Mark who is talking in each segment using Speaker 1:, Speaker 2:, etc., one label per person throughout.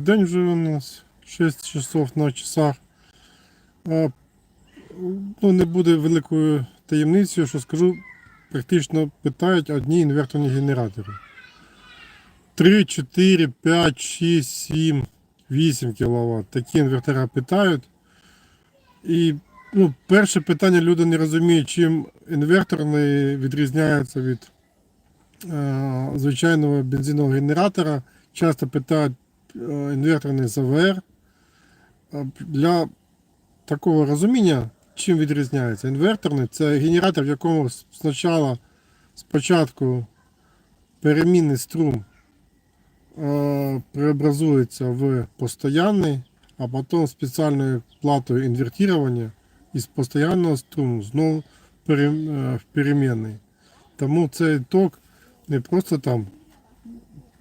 Speaker 1: День вже у нас 6 часов на часах. А, ну, не буде великою таємницею, що скажу, практично питають одні інверторні генератори. 3, 4, 5, 6, 7, 8 кВт. Такі інвертора питають. І ну, перше питання люди не розуміють, чим інверторний відрізняється від е, звичайного бензинового генератора. Часто питають інверторний з АВР. А Для такого розуміння, чим відрізняється інверторний, це генератор, в якому спочатку, спочатку перемінний струм е, преобразується в постоянний, а потім спеціальною платою інвертування із постоянного струму знову е, в перемінний. Тому цей ток не просто там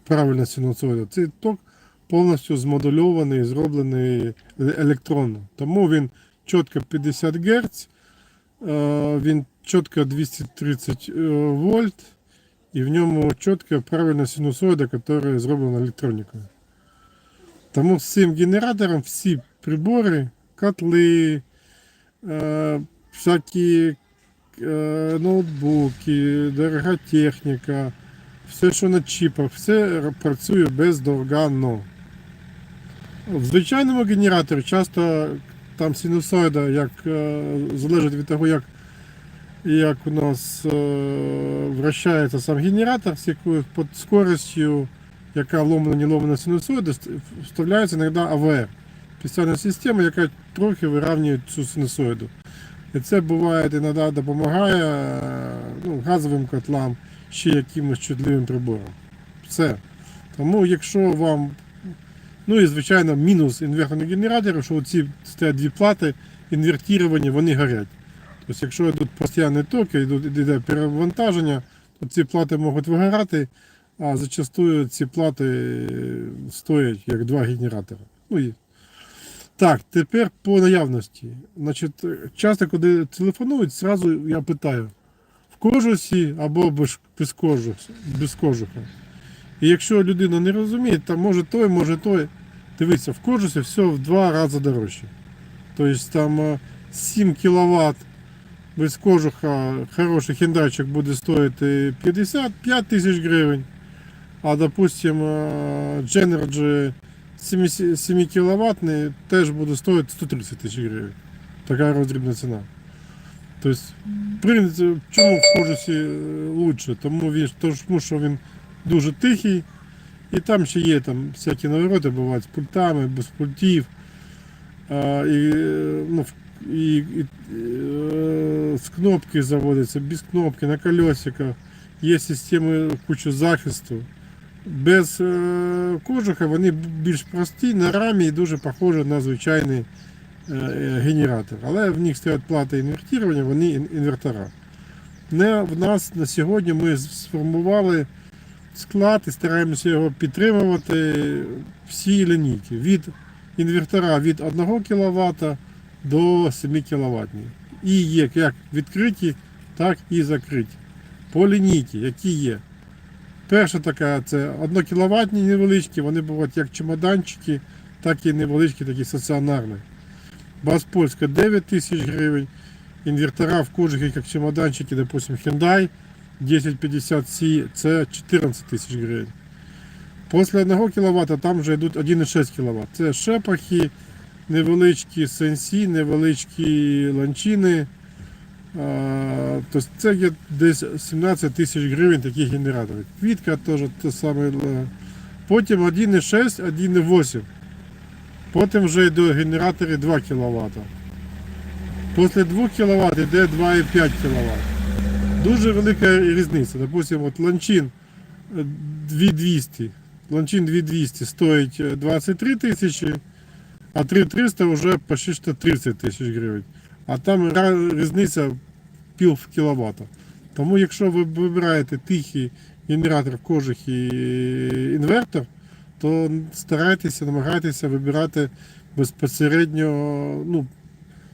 Speaker 1: правильна синусоїда, цей ток повністю змодульований, зроблений електронно. Тому він чітко 50 Гц, е, він чітко 230 е, вольт, і в ньому чітко правильна синусоїда, яка зроблена електронікою. Тому з цим генератором всі прибори, котли, е, всякі ноутбуки, дорога техніка, все, що на чіпах, все працює бездоганно. В звичайному генераторі часто там синусоїда як, е, залежить від того, як, як у нас е, вращається сам генератор, з якою під скоростю, яка ломана, не ломана синусоїда, вставляється іноді АВР. Спеціальна система, яка трохи вирівнює цю синусоїду. І це буває іноді допомагає е, ну, газовим котлам, ще якимось чутливим приборам. Все. Тому якщо вам Ну і звичайно мінус інверторних генераторів, що ці стоять дві плати, інвертовані, вони горять. Тобто, якщо йдуть постійні токи, йде перевантаження, то ці плати можуть вигорати, а зачастую ці плати е, стоять як два генератори. Ну, і... Так, тепер по наявності. Значить, часто, коли телефонують, зразу я питаю, в кожусі або без кожуха. І якщо людина не розуміє, то може той, може той. Дивіться, в кожусі все в два рази дорожче. Тобто там е, 7 кВт без кожуха хороший хендайчик буде стоїти 55 тисяч гривень. А допустим, е, Genergy 7, 7 кВт теж буде стоїти 130 тисяч гривень. Така роздрібна ціна. Тобто, в принципі, чому в кожусі е, лучше? Тому, він, тому що він дуже тихий. І там ще є там всякі навороти бувають з пультами, без пультів. А, і, ну, і, і, е, з кнопки заводиться, без кнопки, на колесиках. Є системи кучу захисту. Без е, кожуха вони більш прості, на рамі і дуже похожі на звичайний е, генератор. Але в них стоять плати інвертування, вони інвертора. Не, в нас на сьогодні ми сформували склад і стараємося його підтримувати всі лінійки. Від інвертора від 1 кВт до 7 кВт. І є як відкриті, так і закриті. По лінійці, які є. Перша така це 1 кВт невеличкі, вони бувають як чемоданчики, так і невеличкі, такі стаціонарні. Баз Польська 9 тисяч гривень. Інвертора в кожухі, як чемоданчики, допустим, Hyundai 1050C це 14 тисяч гривень. Після 1 кВт там вже йдуть 1,6 кВт. Це шепахи, невеличкі сенсі, невеличкі ланчини. Тобто це є десь 17 тисяч гривень такі генератори. Квітка теж те саме. Потім 1,6, 1,8. Потім вже йдуть генератори 2 кВт. Після 2 кВт йде 2,5 кВт. Дуже велика різниця. Допустим, от ланчин е, 2200. Ланчин 2200 стоїть е, 23 тисячі, а 3300 вже почти 30 тисяч гривень. А там різниця пів кіловата. Тому якщо ви вибираєте тихий генератор кожух і інвертор, то старайтеся, намагайтеся вибирати безпосередньо ну,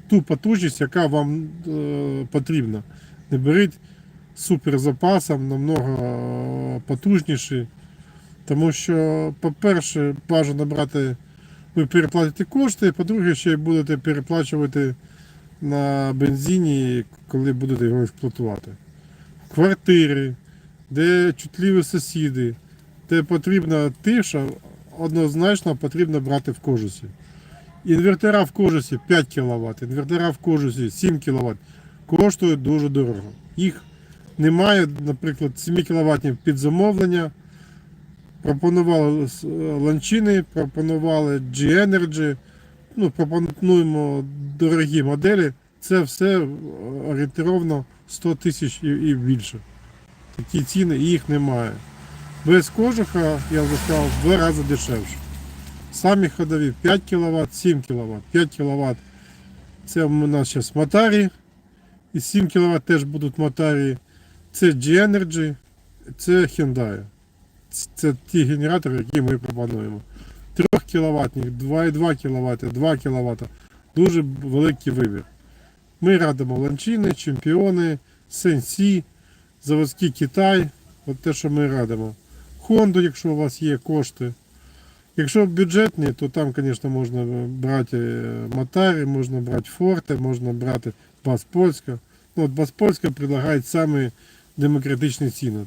Speaker 1: ту потужність, яка вам е, потрібна. Не беріть суперзапасом, намного потужніший. Тому що, по-перше, бажано брати, ви переплатите кошти, по-друге, ще й будете переплачувати на бензині, коли будете його експлуатувати. Квартири, де чутливі сусіди, де потрібна тиша, однозначно потрібно брати в кожусі. Інвертора в кожусі 5 кВт, інвертора в кожусі 7 кВт коштують дуже дорого. Їх немає, наприклад, 7 кВт під замовлення. Пропонували ланчини, пропонували G-Energy, ну, пропонуємо дорогі моделі. Це все е, орієнтировно 100 тисяч і, більше. Такі ціни, і їх немає. Без кожуха, я вже в два рази дешевше. Самі ходові 5 кВт, 7 кВт. 5 кВт це у нас зараз мотарі. І 7 кВт теж будуть мотарі. Це G-Energy, це Hyundai. Це ті генератори, які ми пропонуємо. 3 кВт, 2,2 кВт, 2 кВт. Дуже великий вибір. Ми радимо ланчини, чемпіони, Сенсі, заводський Китай. От те, що ми радимо. Хонду, якщо у вас є кошти. Якщо бюджетні, то там, звісно, можна брати е, Мотарі, можна брати Форте, можна брати Бас Польська. Ну, от Бас Польська предлагає самі демократичні ціни.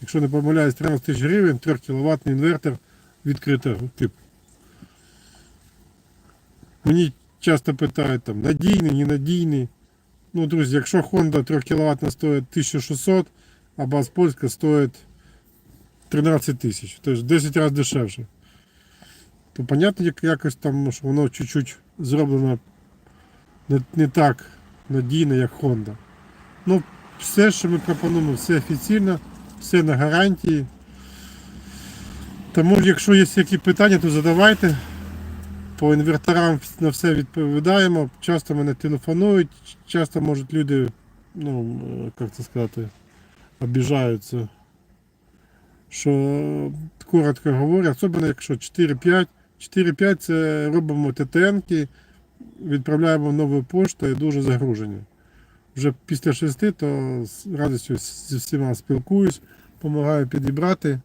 Speaker 1: Якщо не помиляюсь, 13 тисяч гривень, 3 кВт інвертор відкритого типу. Мені часто питають, там, надійний, ненадійний. Ну, друзі, якщо Honda 3 кВт стоїть 1600, а Бас Польська стоїть 13 тисяч, тобто 10 разів дешевше. То понятно, як якось там, що воно чуть-чуть зроблено не, не так надійно, як Honda. Ну, все, що ми пропонуємо, все офіційно, все на гарантії. Тому, якщо є які питання, то задавайте. По інверторам на все відповідаємо. Часто мене телефонують, часто можуть люди, ну, як це сказати, обіжаються. Що коротко говорять, особливо якщо 4-5. 4-5 це робимо ТТНки, відправляємо пошту і дуже загружені. Вже після 6 то з радістю зі всіма спілкуюсь, допомагаю підібрати.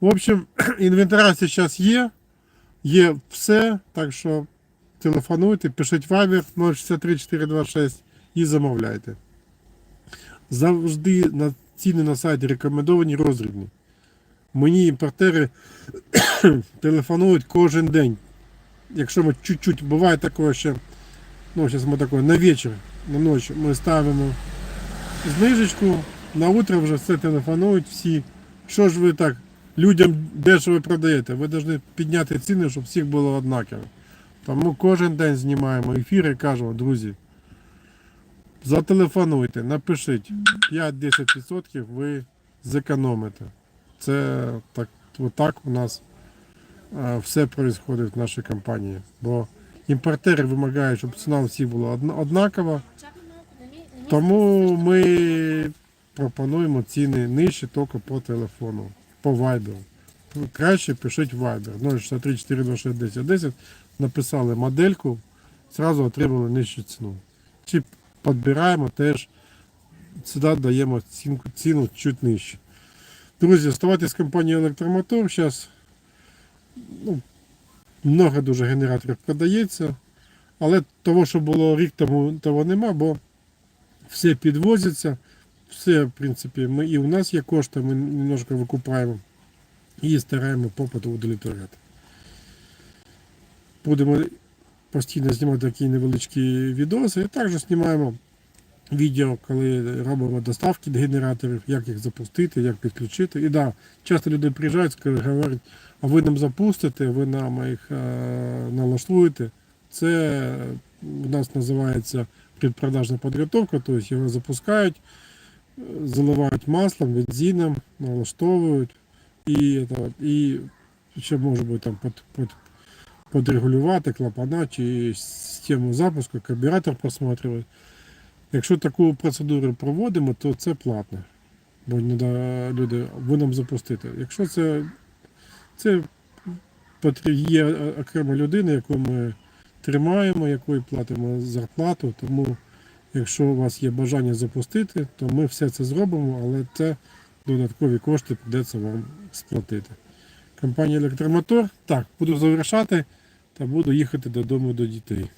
Speaker 1: В общем, інвентар зараз є, є все, так що телефонуйте, пишіть Viber 063 426 і замовляйте. Завжди на ціни на сайті рекомендовані роздрібні. Мені імпортери телефонують кожен день. Якщо ми чуть-чуть буває такое ще, ну зараз ми такое на вечір, на ніч ми ставимо знижечку, на утро вже все телефонують всі. Що ж ви так людям дешево продаєте? Ви повинні підняти ціни, щоб всіх було однаково. Тому кожен день знімаємо ефір і кажемо, друзі, зателефонуйте, напишіть 5-10% ви зекономите. Це так, отак у нас все відбувається в нашій компанії. Бо імпортери вимагають, щоб ціна у всіх була однакова. Тому ми пропонуємо ціни нижче тільки по телефону, по Viber. Краще пишіть Viber 063 426 10 10. Написали модельку, зразу отримали нижчу ціну. Чи підбираємо теж, сюди даємо ціну чуть нижче. Друзі, оставайтесь з компанією Електромотор. Зараз ну, много дуже генераторів продається. Але того, що було рік тому, того нема, бо все підвозиться. Все, в принципі, ми, і у нас є кошти, ми немножко викупаємо і стараємо попит удовлетворяти. Будемо постійно знімати такі невеличкі відоси. І також знімаємо відео, коли робимо доставки до генераторів, як їх запустити, як підключити. І да, часто люди приїжджають, говорять, а ви нам запустите, ви нам їх е, налаштуєте. Це у нас називається предпродажна підготовка, тобто його запускають, заливають маслом, бензином, налаштовують і, і ще може бути там під, під, подрегулювати клапана чи систему запуску, карбюратор просматривати. Якщо таку процедуру проводимо, то це платно. Бо люди ви нам запустити. Якщо це, це є окрема людина, яку ми тримаємо, якої платимо зарплату. Тому, якщо у вас є бажання запустити, то ми все це зробимо, але це додаткові кошти придеться вам сплатити. компанії Електромотор. Так, буду завершати та буду їхати додому до дітей.